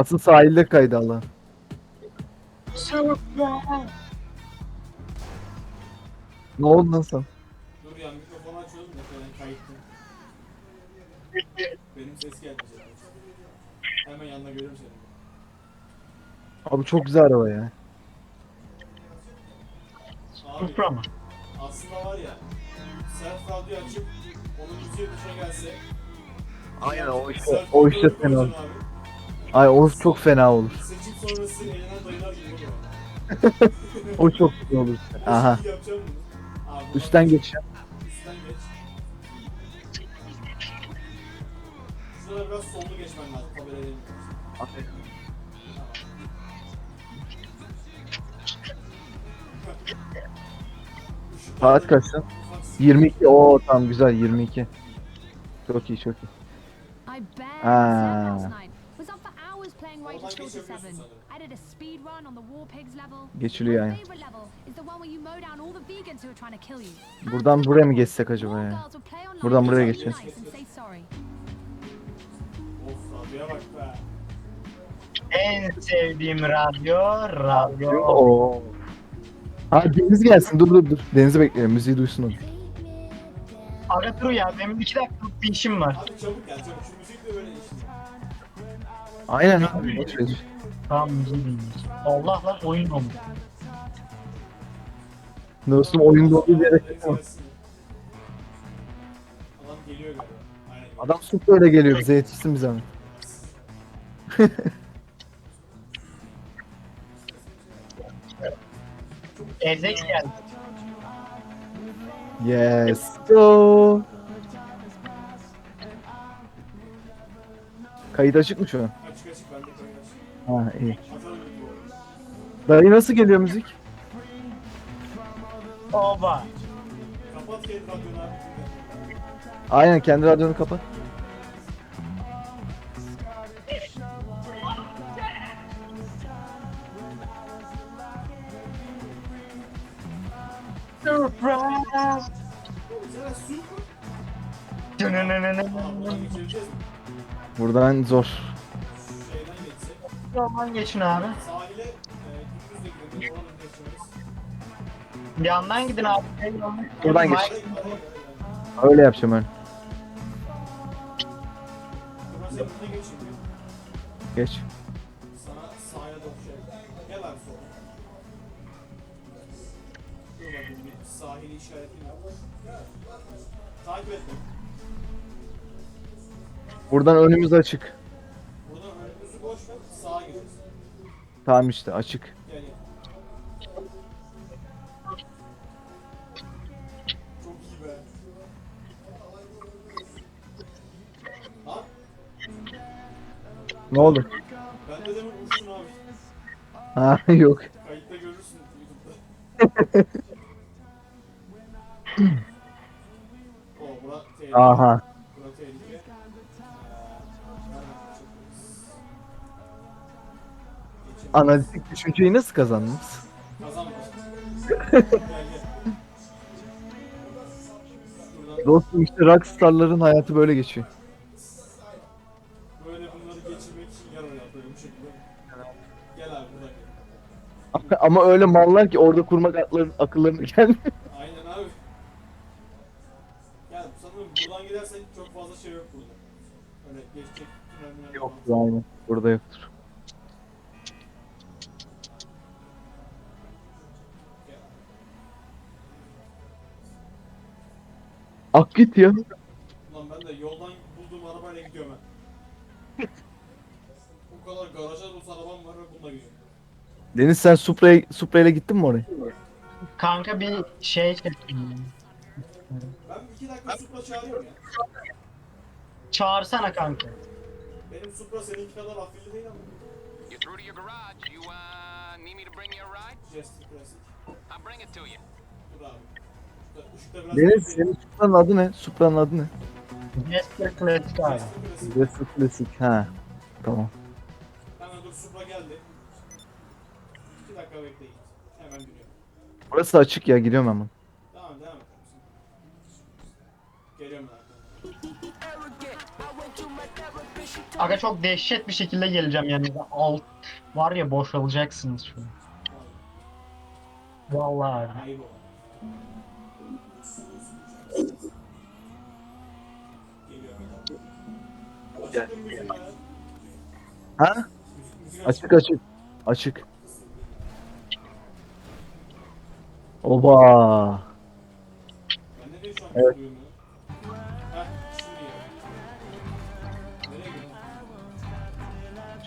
Asıl sahilde kaydı Allah. Ne oldu lan sen? Dur ya mikrofonu açıyordum da falan kayıttım. Benim ses geldi zaten. Hemen yanına görüyorum seni. Abi çok güzel araba ya. Abi Supra mı? aslında var ya self radyo açıp onun müziği dışına gelse Aynen o işte o işte koyacaksın abi. Ay o çok fena olur. Seçim sonrası eline dayılar gibi oluyor. O çok güzel olur. Aha. Üstten geçeceğim. Üstten geç. Şurada biraz sollu geçmen lazım. Saat kaç lan? 22. Oo tamam güzel 22. Çok iyi çok iyi. I Geçiliyor yani. Buradan buraya mı geçsek acaba ya? Buradan buraya geçeceğiz. En sevdiğim radyo, radyo. Ha Deniz gelsin dur dur dur. Deniz'i bekleyelim müziği duysun onu. Aga dur ya benim iki dakikalık bir işim var. Abi çabuk gel çabuk. Şu müzik de böyle işte. Aynen abi. boş ver. Tamam müziği dinleyeceğim. Allah lan oyun olmuş. Dostum oyunda olduğu yere. Adam geliyor galiba. Aynen. Adam super öyle geliyor bize yetişsin bize ama. Ezek geldi. Yes. Go. Kayıt açık mı şu an? Ha iyi. Dayı nasıl geliyor müzik? Oba. Kapat kendi radyonu abi. Aynen kendi radyonu kapat. Surprise. Sen su? Buradan zor. Yoldan geçin abi. Sahile yandan gidin abi. Buradan geç. Öyle yapacağım ben. Geç. Sahili. Takip et. Buradan önümüz açık. Tamam işte açık. Ne oldu? Ben de uçtun abi. Ha yok. Kayıtta görürsün YouTube'da. o bura tehlike. Aha. Analitik düşünceyi nasıl kazandınız? Dostum işte rockstarların hayatı böyle geçiyor. böyle bunları geçirmek için böyle bu şekilde. Gel abi gel. Ama öyle mallar ki orada kurmak akılları, akıllarına gelmiyor. Aynen abi. Gel sanırım buradan gidersek çok fazla şey yok burada. Öyle geçecek tünel Yok aynen. Burada yoktur. Ak git ya. Lan ben de yoldan bulduğum arabayla gidiyorum ben. Bu kadar garaja dolu arabam var ve bununla gidiyorum. Deniz sen Supra'ya Supra ile gittin mi oraya? Kanka bir şey çektim. Ben iki dakika Supra çağırıyorum ya. Çağırsana kanka. Benim Supra seninki kadar afilli değil ama. You're through to your garage. You uh need me to bring you a ride? Jester Classic. I'll bring it to you. Dur Deniz senin Supra'nın adı ne? Supra'nın adı ne? Jester Classic abi. Jester Classic. Ha. Tamam. Hemen dur Supra geldi. İki dakika bekleyin. Hemen dönüyorum. Burası açık ya gidiyorum hemen. Tamam devam et. Geliyorum ben arkadan. Aga çok dehşet bir şekilde geleceğim yani. Alt var ya boşalacaksınız şu an. Vallahi abi. Ayıp o. Ha? Açık açık. Açık. Oba. Evet.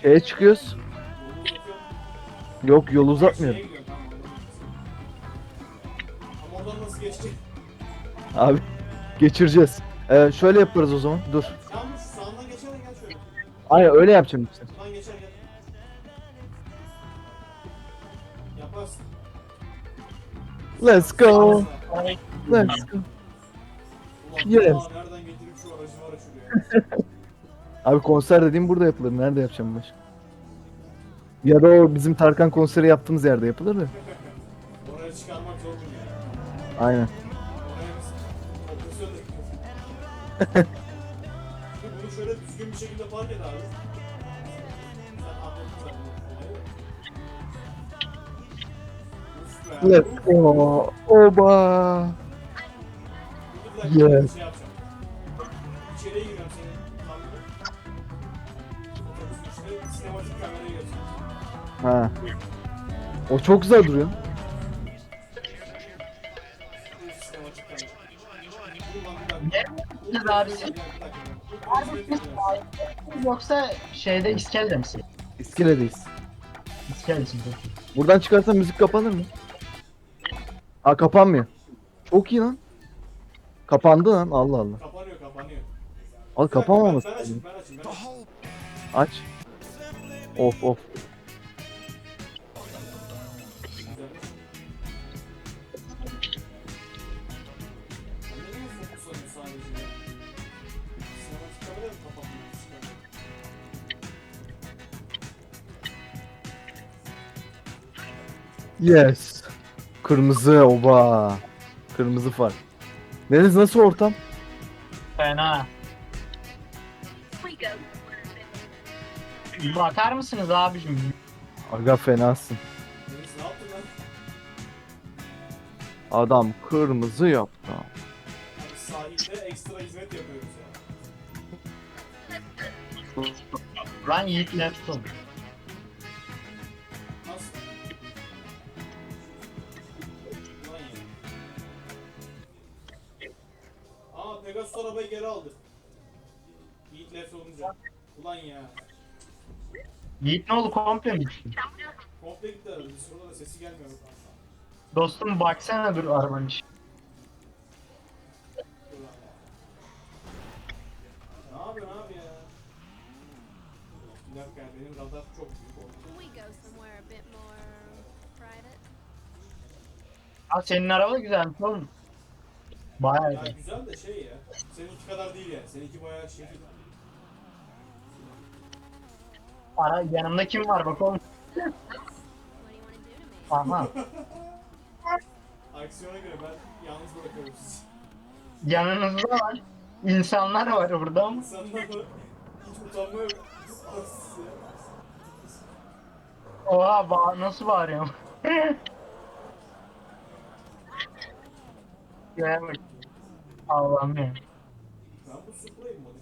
Şeye çıkıyoruz. Yok yol uzatmıyor. Şeye gidiyorum, tamam, oradan. Ama oradan nasıl geçecek? Abi geçireceğiz. Ee, şöyle yaparız o zaman. Dur. Yalnız sağından geçer de gel şöyle. Ay öyle yapacağım işte. Buradan geçer gel. Yaparsın. Let's go. Let's go. Ulan Yes. yes. nereden getirip şu aracı var ya şuraya. Abi konser dediğim burada yapılır. Nerede yapacağım başka? Ya da o bizim Tarkan konseri yaptığımız yerde yapılır da. Oraya çıkarmak zor ya? Aynen. Bunu şöyle düzgün bir şekilde fark et abi. Let's go. Oba. Yes. şey yapacağım. İçeriye giriyorum senin kamerayı. Otobüsün içine sinematik kameraya gireceğim. Ha. O çok güzel duruyor. Siz- bir dakika. Yoksa şeyde iskelde misin? İskeledeyiz. İskeldesin. Buradan çıkarsa müzik kapanır mı? Aa kapanmıyor. Çok iyi lan. Kapandı lan Allah Allah. Kapanıyor kapanıyor. Al kapanmaması. Ben, ben açayım ben açayım ben açayım. Aç. Of of. Yes. Kırmızı oba. Kırmızı far. Deniz nasıl ortam? Fena. Bakar mısınız abicim? Aga fenasın. Deniz ne yaptın lan? Adam kırmızı yaptı. Abi sahilde ekstra hizmet yapıyoruz ya. Ben Yiğit. Pegasus arabayı geri aldı. Yiğit left olunca. Ulan ya. Yiğit ne oldu komple mi? Komple gitti araba. Biz şurada da sesi gelmiyor. Dostum baksana dur arabanın içi. Ne yapıyorsun abi ya? Bir dakika ya, benim radar çok büyük oldu. Can we go somewhere a bit more private? Ha senin araba güzelmiş oğlum. Bayağı Ya güzel. güzel de şey ya. Seninki kadar değil yani. Seninki bayağı şey. Ara yanımda kim var bakalım. Aha. Aksiyona göre ben yalnız bırakıyorum sizi. Yanınızda var. İnsanlar var burada ama. İnsanlar hiç utanma yok. Arsız ya. Oha ba nasıl bağırıyorum? Gel bak. Allah'ım ya. Ben bu Supra'yı modifiye